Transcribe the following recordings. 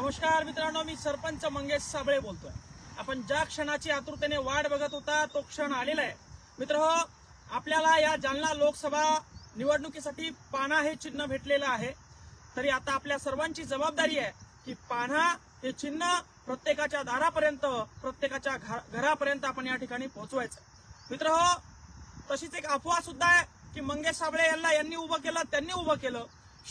नमस्कार मित्रांनो मी सरपंच मंगेश साबळे बोलतोय. आपण ज्या क्षणाची आतुरतेने वाट बघत होता तो क्षण आलेला आहे. मित्र हो आपल्याला या जालना लोकसभा निवडणुकीसाठी पाना हे चिन्ह भेटलेलं आहे. तरी आता आपल्या सर्वांची जबाबदारी आहे की पाना हे चिन्ह प्रत्येकाच्या दारापर्यंत प्रत्येकाच्या घा- घरापर्यंत आपण या ठिकाणी पोहोचवायचं. मित्र हो तशीच एक अफवा सुद्धा आहे की मंगेश साबळे यांना यांनी उभं केलं त्यांनी उभं केलं.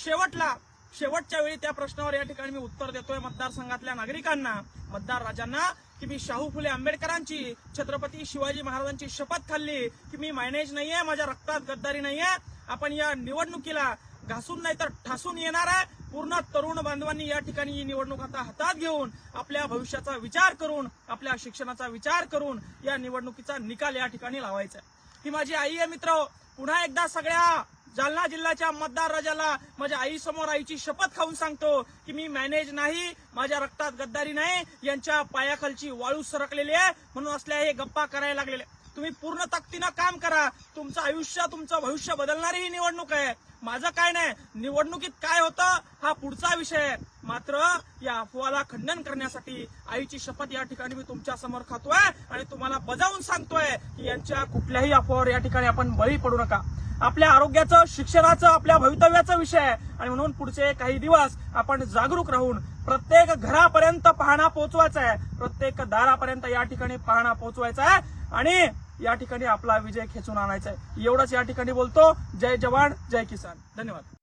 शेवटला शेवटच्या वेळी त्या प्रश्नावर या ठिकाणी मी उत्तर देतोय मतदारसंघातल्या नागरिकांना मतदार राजांना की मी शाहू फुले आंबेडकरांची छत्रपती शिवाजी महाराजांची शपथ खाल्ली की मी मायनेज नाहीये माझ्या रक्तात गद्दारी नाहीये आपण या निवडणुकीला घासून नाही तर ठासून येणार आहे. पूर्ण तरुण बांधवांनी या ठिकाणी ही निवडणूक आता हातात घेऊन आपल्या भविष्याचा विचार करून आपल्या शिक्षणाचा विचार करून या निवडणुकीचा निकाल या ठिकाणी लावायचा आहे. ही माझी आई आहे मित्र. पुन्हा एकदा सगळ्या जालना जिल्ह्याच्या मतदार राजाला माझ्या आई समोर आईची शपथ खाऊन सांगतो की मी मॅनेज नाही माझ्या रक्तात गद्दारी नाही यांच्या पायाखालची वाळू सरकलेली आहे म्हणून असल्या हे गप्पा करायला लागलेले. तुम्ही पूर्ण ताकदीनं काम करा. तुमचं आयुष्य तुमचं भविष्य बदलणारी ही निवडणूक आहे. माझं काय नाही निवडणुकीत काय होतं हा पुढचा विषय आहे. मात्र या अफवाला खंडन करण्यासाठी आईची शपथ या ठिकाणी मी तुमच्यासमोर खातोय आणि तुम्हाला बजावून सांगतोय की यांच्या कुठल्याही अफवावर या ठिकाणी आपण बळी पडू नका. आपल्या आरोग्याचं शिक्षणाचं आपल्या भवितव्याचा विषय आहे. आणि म्हणून पुढचे काही दिवस आपण जागरूक राहून प्रत्येक घरापर्यंत पाहणा पोहोचवायचा आहे. प्रत्येक दारापर्यंत या ठिकाणी पाहणा पोहोचवायचा आहे. आणि या ठिकाणी आपला विजय खेचून आणायचा आहे. एवढंच या ठिकाणी बोलतो. जय जवान जय किसान. धन्यवाद.